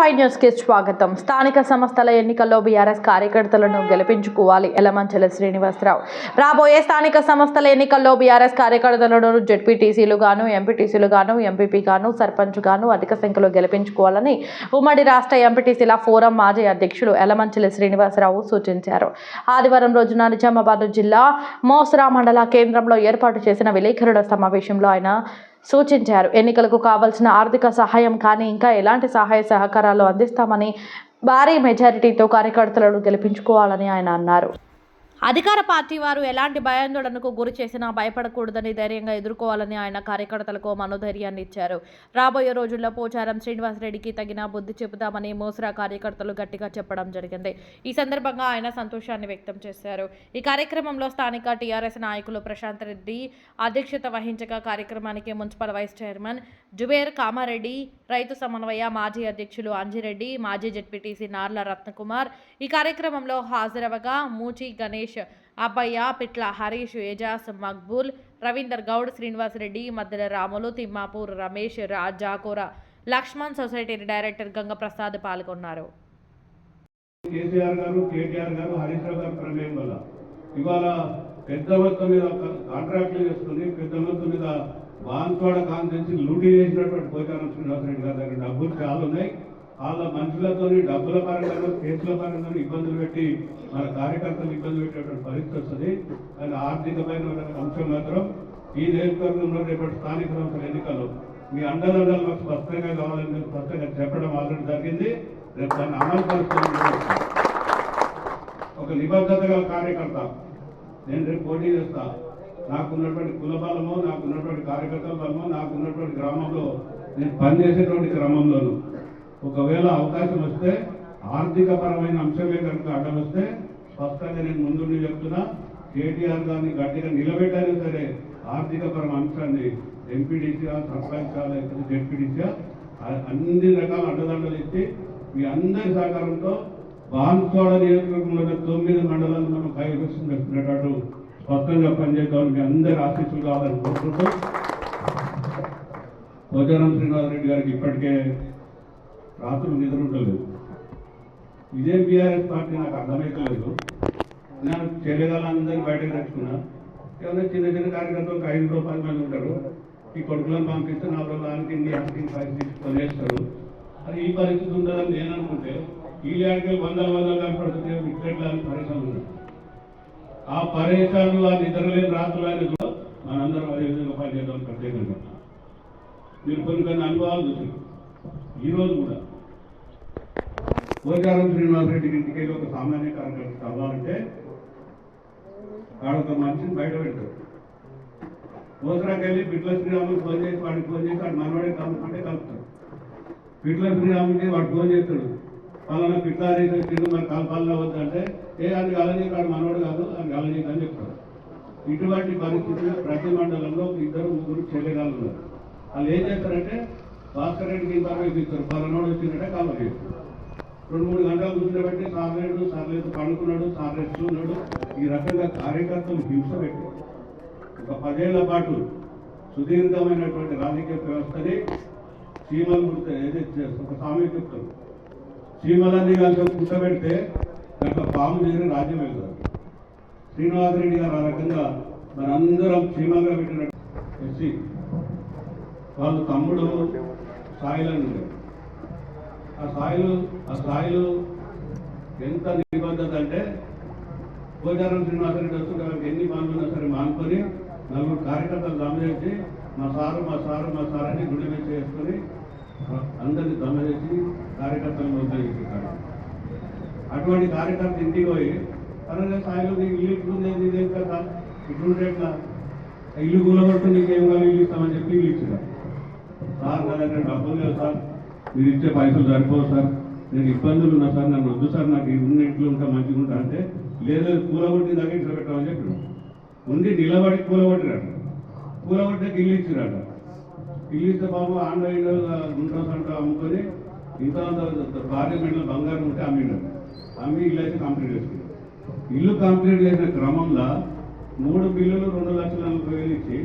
Five న్యూస్కి స్వాగతం. స్థానిక సంస్థల ఎన్నికల్లో బీఆర్ఎస్ కార్యకర్తలను గెలిపించుకోవాలి. ఎలమంచల శ్రీనివాసరావు. రాబోయే స్థానిక సంస్థల ఎన్నికల్లో బీఆర్ఎస్ కార్యకర్తలను జెడ్పీటీసీలు గాను ఎంపీటీసీలు గాను ఎంపీపీ గాను సర్పంచ్ గాను అధిక సంఖ్యలో గెలిపించుకోవాలని ఉమ్మడి రాష్ట్ర ఎంపీటీసీల ఫోరం మాజీ అధ్యక్షులు ఎలమంచల శ్రీనివాసరావు సూచించారు. ఆదివారం రోజున నిజామాబాద్ జిల్లా మోసరా మండల కేంద్రంలో ఏర్పాటు చేసిన విలేకరుల సమావేశంలో ఆయన సూచించారు. ఎన్నికలకు కావాల్సిన ఆర్థిక సహాయం కానీ ఇంకా ఎలాంటి సహాయ సహకారాలు అందిస్తామని భారీ మెజారిటీతో కార్యకర్తలను గెలిపించుకోవాలని ఆయన అన్నారు. అధికార పార్టీ వారు ఎలాంటి భయాందోళనకు గురి చేసినా భయపడకూడదని ధైర్యంగా ఎదుర్కోవాలని ఆయన కార్యకర్తలకు మనోధైర్యాన్ని ఇచ్చారు. రాబోయే రోజుల్లో పోచారం శ్రీనివాసరెడ్డికి తగిన బుద్ధి చెబుతామని మోసరా కార్యకర్తలు గట్టిగా చెప్పడం జరిగింది. ఈ సందర్భంగా ఆయన సంతోషాన్ని వ్యక్తం చేశారు. ఈ కార్యక్రమంలో స్థానిక టీఆర్ఎస్ నాయకులు ప్రశాంత్ రెడ్డి అధ్యక్షత వహించగా కార్యక్రమానికి municipal vice chairman Zubair Kamareddy రైతు సమన్వయ మాజీ అధ్యక్షులు అంజిరెడ్డి మాజీ జెడ్పీటీసీ నార్ల రత్నకుమార్. ఈ కార్యక్రమంలో హాజరవగా మూచి గణేష్ అబ్బయ్య పిట్ల హరీష్ ఏజాస్ మక్బూల్ రవీందర్ గౌడ్ శ్రీనివాసరెడ్డి మద్దెల రాములు తిమ్మాపూర్ రమేష్ రాజాకోర లక్ష్మణ్ సొసైటీ డైరెక్టర్ గంగప్రసాద్ పాల్గొన్నారు. కేసీఆర్ గారు కేటీఆర్ గారు హరీష్ రావు గారు ప్రమేయం వల్ల. ఇవాళ పెద్ద మొత్తం మీద కాంట్రాక్ట్లు చేసుకుని పెద్ద మొత్తం మీద బాన్స్వాడ కాన్ఫరెన్స్ లూటీ చేసినటువంటి పోచారం శ్రీనివాసరెడ్డి గారి దగ్గర డబ్బులు చాలా ఉన్నాయి. వాళ్ళ మనుషులతో డబ్బుల పరంగా కేసుల పరంగా ఇబ్బందులు పెట్టి మన కార్యకర్తలు ఇబ్బంది పెట్టేటువంటి పరిస్థితి వస్తుంది. కానీ ఆర్థికమైన అంశం మాత్రం ఈ నియోజకవర్గంలో రేపటి స్థానిక సంస్థల ఎన్నికలు మీ అండదండలు మాకు స్పష్టంగా కావాలని నేను స్పష్టంగా చెప్పడం ఆల్రెడీ జరిగింది. రేపు దాన్ని అమలు పరుస్తాను ఒక నిబద్ధత గల కార్యకర్త నేను రేపు పోటీ చేస్తా. నాకున్నటువంటి కుల బలము నాకున్నటువంటి కార్యకర్తల బలము నాకున్నటువంటి గ్రామంలో నేను పనిచేసేటువంటి క్రమంలోనూ ఒకవేళ అవకాశం వస్తే ఆర్థిక పరమైన అంశమే కనుక అడ్డం వస్తే స్పష్టంగా నేను ముందు చెప్తున్నా కేటీఆర్ గారిని గట్టిగా నిలబెట్టాలి సరే ఆర్థిక పరమ అంశాన్ని ఎంపీడీసీగా సర్పంచ్ లేకపోతే జెడ్పీడీసీగా అన్ని రకాల అడ్డదండలు ఇచ్చి మీ అందరి సహకారంతో బాన్సోడ నియోజకవర్గంలో తొమ్మిది మండలాలు మనం కైవసం పెట్టుకునేటట్టు స్పష్టంగా పనిచేద్దామని మీ అందరి ఆశీస్సులు కావాలని కోరుకుంటూ పోచారం శ్రీనివాసరెడ్డి గారికి ఇప్పటికే రాత్రులు నిద్ర ఉండలేదు. ఇదే బీఆర్ఎస్ పార్టీ నాకు అర్థమైతలేదు. నేను చెల్లెగాళ్ళందరినీ బయటకు తెచ్చుకున్నా ఏమన్నా చిన్న చిన్న కార్యకర్తలకు ఐదు రూపాయల మంది ఉంటారు. ఈ కొడుకులను పంపిస్తే నా రోజులకి ఇన్ని అక్కడికి పరిస్థితి కొనేస్తారు. అది ఈ పరిస్థితి ఉండాలని నేను అనుకుంటే ఈ లేడికి వందల వందల కనపడుతుంటే ఇట్లా అని పరిశ్రమ ఉంది ఆ పరేషాలు ఆ నిద్రలేని రాత్రులని కూడా మనందరం అదే విధంగా పనిచేద్దాం ప్రత్యేకంగా. మీరు కొన్ని కొన్ని అనుభవాలు చూసారు ఈరోజు కూడా పోచారం శ్రీనివాసరెడ్డి ఇంటికి వెళ్ళి ఒక సామాన్య కార్యకర్త కావాలంటే వాడు ఒక మనిషిని బయట పెడతాడు. పోసరాకి వెళ్ళి పిట్ల శ్రీరాములు ఫోన్ చేసి వాడికి ఫోన్ చేసి వాడు మనవాడే కలుపుకుంటే కలుపుతాడు. పిట్ల శ్రీరాముడికి వాడు ఫోన్ చేస్తాడు. పలానా పిట్ల రేసిన మరి కలపాలన వద్దంటే ఏ అది కలని వాడు మనవాడు కాదు అది కలని అని చెప్తాడు. ఇటువంటి పరిస్థితుల్లో ప్రతి మండలంలో ఇద్దరు ముగ్గురు చెల్లెగాళ్ళు ఉన్నారు. వాళ్ళు ఏం చేస్తారంటే భాస్కర్ రెడ్డికి ఇన్ఫర్మేషన్ ఇస్తారు పలానాడు వచ్చిందంటే కాలం చేస్తారు రెండు మూడు గంటలు కూర్చోబెట్టి సాగలేడు సాగలేదు పడుకున్నాడు సార్లేదు ఉన్నాడు ఈ రకంగా కార్యకర్తలు హింస పెట్టి ఒక పదేళ్ళ పాటు సుదీర్ఘమైనటువంటి రాజకీయ వ్యవస్థని సీమలు గుర్తు ఏదైతే ఒక సామె చెప్తారు సీమలన్నీ కలిసి కూర్చోబెడితే దాంట్లో పాము దగ్గర రాజ్యం వెళ్తారు శ్రీనివాసరెడ్డి గారు ఆ రకంగా మనందరం సీమలుగా పెట్టినట్టు ఎస్సీ. వాళ్ళు తమ్ముడు సాయిలని ఉండేది ఆ స్థాయిలో ఆ స్థాయిలో ఎంత నిబద్ధత అంటే పోచారం శ్రీనివాసరెడ్డి వస్తుంటే వాళ్ళకి ఎన్ని పనులు సరే మానుకొని నలుగురు కార్యకర్తలు దమ చేసి మా సారు మా సారు మా సార్ అని గుడి మీద చేసుకొని అందరిని దమ చేసి కార్యకర్తలను ఉపయోగిస్తున్నారు అటువంటి కార్యకర్త ఇంటికి పోయి అలాగే స్థాయిలో నీకు ఇల్లు ఇట్లుంది నీదేం కదా ఇట్లుంటే ఎట్లా? ఇల్లు కూలగొట్టు నీకేం కానీ ఇల్లు ఇస్తామని చెప్పి ఇల్లు ఇచ్చిన సార్ నా దగ్గర డబ్బులు లేదు సార్. మీరు ఇచ్చే పైసలు సరిపోవు సార్. నేను ఇబ్బందులు ఉన్నా సార్ నన్ను వద్దు సార్ నాకు ఉన్న ఇంట్లో ఉంటా మంచిగా ఉంటా అంటే లేదు కూలగొట్టి దగ్గర ఇంట్లో పెట్టామని చెప్పాడు ఉండి నిలబడి కూలగొట్టిరాడు కూలగొట్టే ఇల్లు ఇచ్చిరాడు ఇల్లు ఇస్తే బాబు ఆన్లైన్లో గుంటా సంట అమ్ముకొని ఇంకా పార్లమెంట్లో బంగారం ఉంటే అమ్మినాడు అమ్మి ఇల్లు అయితే కంప్లీట్ చేసుకున్నాడు. ఇల్లు కంప్లీట్ చేసిన క్రమంలో మూడు బిల్లులు రెండు లక్షల నలభై వేలు ఇచ్చి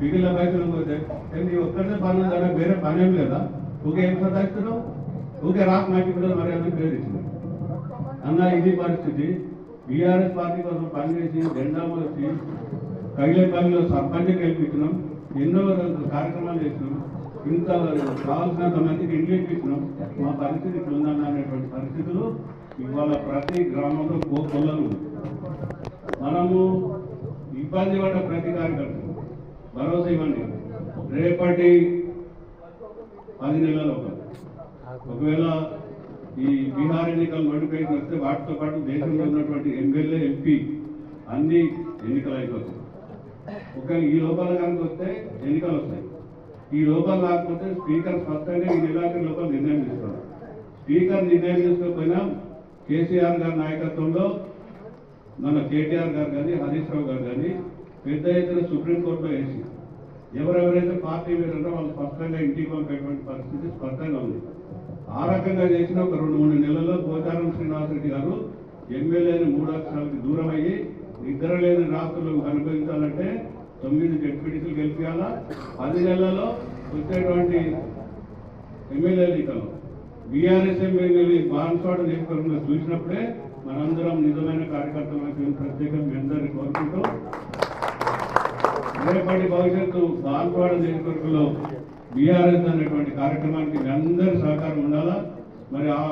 మిగిలిన పైసలు పోతే నీ ఒక్కటే పని ఉందా వేరే పని ఏం లేదా? ఒక ఏం సదాయిస్తున్నావు ఊకే రాక్ నాకు ఇప్పుడు మరి అని అన్న ఇది పరిస్థితి. బీఆర్ఎస్ పార్టీ కోసం పనిచేసి జెండా మోసి కైలేపల్లిలో సర్పంచ్ గెలిపించినాం. ఎన్నో కార్యక్రమాలు చేసినాం. ఇంత కావాల్సినంత మందికి ఇండ్లు ఇప్పించినాం. మా పరిస్థితి ఇట్లా ఉందన్న అనేటువంటి పరిస్థితులు ఇవాళ ప్రతి గ్రామంలో కోకొల్లలు మనము ఇబ్బంది పడ్డ ప్రతి కార్యకర్త భరోసా ఇవ్వండి. రేపటి పది నెలల ఒకవేళ ఈ బీహార్ ఎన్నికలు నోటిఫికేషన్ వస్తే వాటితో పాటు దేశంలో ఉన్నటువంటి ఎమ్మెల్యే ఎంపీ అన్ని ఎన్నికలు అయిపోతాయి. ఒక ఈ లోపల కనుక వస్తే ఎన్నికలు వస్తాయి. ఈ లోపల రాకపోతే స్పీకర్ స్పష్టంగా ఈ నెలాఖరి లోపల నిర్ణయం తీసుకోవాలి. స్పీకర్ నిర్ణయం తీసుకోకపోయినా కేసీఆర్ గారి నాయకత్వంలో మన కేటీఆర్ గారు కానీ హరీష్ రావు గారు కానీ పెద్ద ఎత్తున సుప్రీంకోర్టులో వేసి ఎవరెవరైతే పార్టీ వేరంలో వాళ్ళు స్పష్టంగా ఇంటికి పంపేటువంటి పరిస్థితి స్పష్టంగా ఉంది. ఆ రకంగా చేసిన ఒక రెండు మూడు నెలల్లో పోచారం శ్రీనివాసరెడ్డి గారు ఎమ్మెల్యేని మూడు అక్షరాలకి దూరం అయ్యి నిద్ర లేని రాత్రులు అనుభవించాలంటే తొమ్మిది జడ్పీటీసీలు గెలిపించాలా పది నెలల్లో వచ్చేటువంటి ఎమ్మెల్యే ఎన్నికలు. బీఆర్ఎస్ ఎమ్మెల్యేని బాన్స్వాడ నియోజకవర్గంలో చూసినప్పుడే మనందరం నిజమైన కార్యకర్తలకు ప్రత్యేకంగా మీ అందరినీ కోరుకుంటూ రేపటి భవిష్యత్తు బాన్స్వాడ నియోజకవర్గంలో బీఆర్ఎస్ అనేటువంటి కార్యక్రమానికి మీ అందరి సహకారం ఉండాలా? మరి ఆ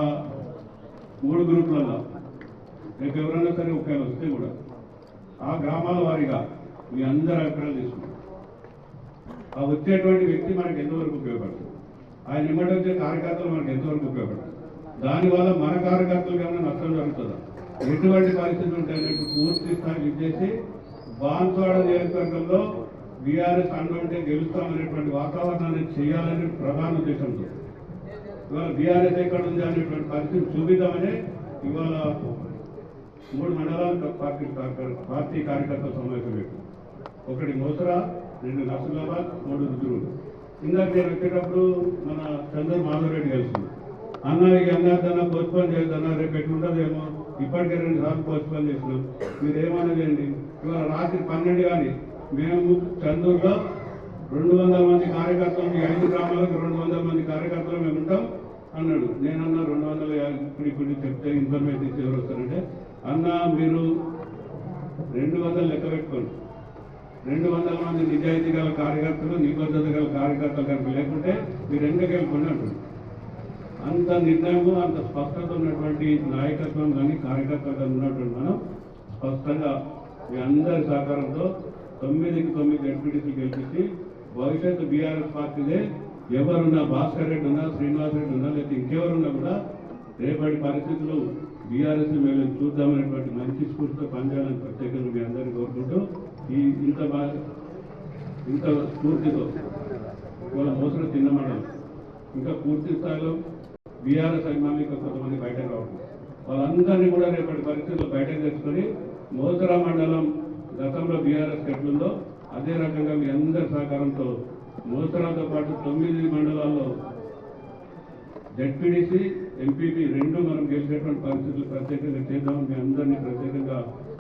మూడు గ్రూపులలో రేపు ఎవరైనా సరే ఒకవేళ వస్తే కూడా ఆ గ్రామాల వారీగా మీ అందరి అభిప్రాయాలు తీసుకుంటాం. ఆ వచ్చేటువంటి వ్యక్తి మనకి ఎంతవరకు ఉపయోగపడుతుంది? ఆయన ఇమ్మడి వచ్చే కార్యకర్తలు మనకి ఎంతవరకు ఉపయోగపడుతుంది? దానివల్ల మన కార్యకర్తలకు ఏమైనా నష్టం జరుగుతుందా? ఎటువంటి పరిస్థితులు ఉంటాయన్నట్టు పూర్తి స్థాయి ఇచ్చేసి బాన్స్వాడ నియోజకవర్గంలో బీఆర్ఎస్ అండుంటే గెలుస్తామనేటువంటి వాతావరణాన్ని చేయాలని ప్రధాన ఉద్దేశంతో. ఇవాళ బీఆర్ఎస్ ఎక్కడ ఉంది అనేటువంటి పరిస్థితి చూపిద్దామనే ఇవాళ మూడు మండలాలకు పార్టీ పార్టీ కార్యకర్తల సమావేశం ఒకటి మోసరా రెండు నర్సులాబాద్ మూడు రుద్రుడు ఇందాక నేను వచ్చేటప్పుడు మన చంద్ర మాధవరెడ్డి కలిసింది అన్న ఈ అన్నాదన్న పోస్ట్పోన్ చేయొద్దన్న రేపు ఎట్లుండదేమో? ఇప్పటికే రెండు సార్లు పోస్ట్పోన్ చేసినాం. మీరు ఏమన్నదండి ఇవాళ రాత్రి పన్నెండు కానీ మేము చందూరులో రెండు వందల మంది కార్యకర్తలు ఐదు గ్రామాలకు రెండు వందల మంది కార్యకర్తలు మేము ఉంటాం అన్నాడు. నేనన్నా రెండు వందల యాభై ఇప్పుడు ఇప్పుడు చెప్తే ఇన్ఫర్మేషన్ ఇచ్చి ఎవరు వస్తారంటే అన్న మీరు రెండు వందలు లెక్క పెట్టుకోండి. రెండు వందల మంది నిజాయితీ గల కార్యకర్తలు నిబద్ధత గల కార్యకర్తలు కనుక లేకుంటే మీరు ఎందుకు వెళ్ళిపోండి అంత నిర్ణయము అంత స్పష్టత ఉన్నటువంటి నాయకత్వం కానీ కార్యకర్తలు కానీ ఉన్నటువంటి మనం స్పష్టంగా మీ అందరి సహకారంతో తొమ్మిదికి తొమ్మిది ఎంపీటీసీ గెలిపించి భవిష్యత్తు బీఆర్ఎస్ పార్టీదే ఎవరున్నా భాస్కర్ రెడ్డి ఉన్నా శ్రీనివాస్ రెడ్డి ఉన్నా లేకపోతే ఇంకెవరున్నా కూడా రేపటి పరిస్థితులు బీఆర్ఎస్ మేము చూద్దామనేటువంటి మంచి స్ఫూర్తితో పనిచేయాలని ప్రత్యేకంగా మీ అందరినీ కోరుకుంటూ ఈ ఇంత ఇంత స్ఫూర్తితో ఇవాళ మోసర తిన్నమాట ఇంకా పూర్తి స్థాయిలో బీఆర్ఎస్ అభిమానులు కొంతమంది బయటకు రావడం వాళ్ళందరినీ కూడా రేపటి పరిస్థితుల్లో బయటకు తెచ్చుకొని మోసరా మండలం గతంలో బీఆర్ఎస్ ఎట్లుందో అదే రకంగా మీ అందరి సహకారంతో మోసరాతో పాటు తొమ్మిది మండలాల్లో జడ్పీడీసీ ఎంపీపీ రెండు మనం గెలిచేటువంటి పరిస్థితులు ప్రత్యేకంగా చేద్దామని మీ అందరినీ ప్రత్యేకంగా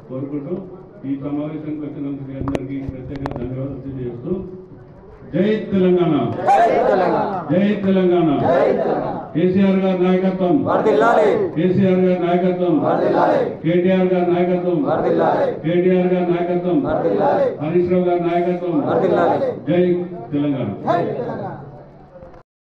కోరుకుంటూ ఈ సమావేశానికి వచ్చినందుకు మీ అందరికీ ప్రత్యేకంగా ధన్యవాదాలు తెలియజేస్తూ జై తెలంగాణ. జై తెలంగాణ. కేసీఆర్ గారి నాయకత్వం. కేసీఆర్ గారి నాయకత్వం. కేటీఆర్ గారి నాయకత్వం. కేటీఆర్ గారి నాయకత్వం. హరీష్ రావు గారి నాయకత్వం. జై తెలంగాణ.